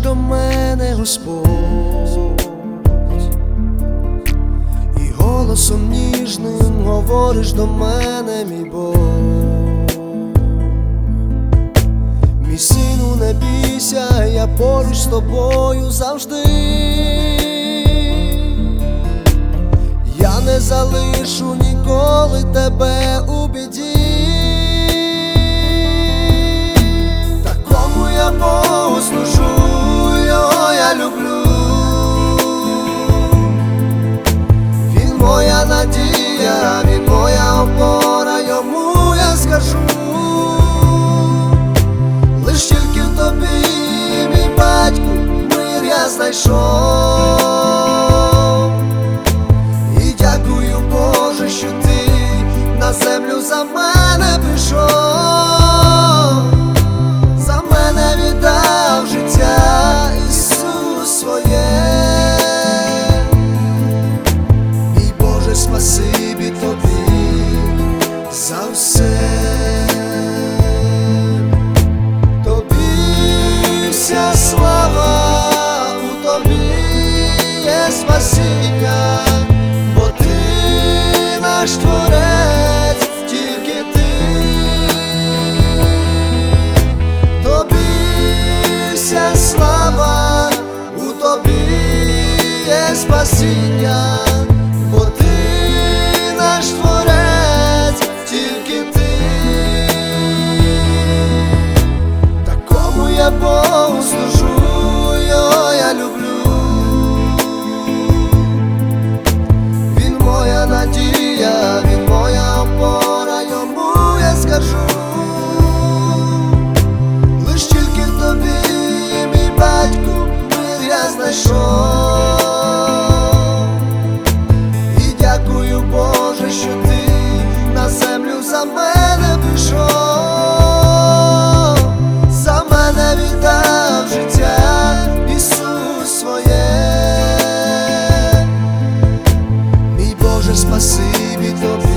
говориш до мене, Господь, і голосом ніжним говориш до мене, мій Бог. Мій сину, не бійся, я поруч з тобою завжди. Я не залишу ніколи тебе у біді. Мир надія, він моя опора, йому я скажу. Лиш тільки тобі, мій батьку, мир я знайшов. to be.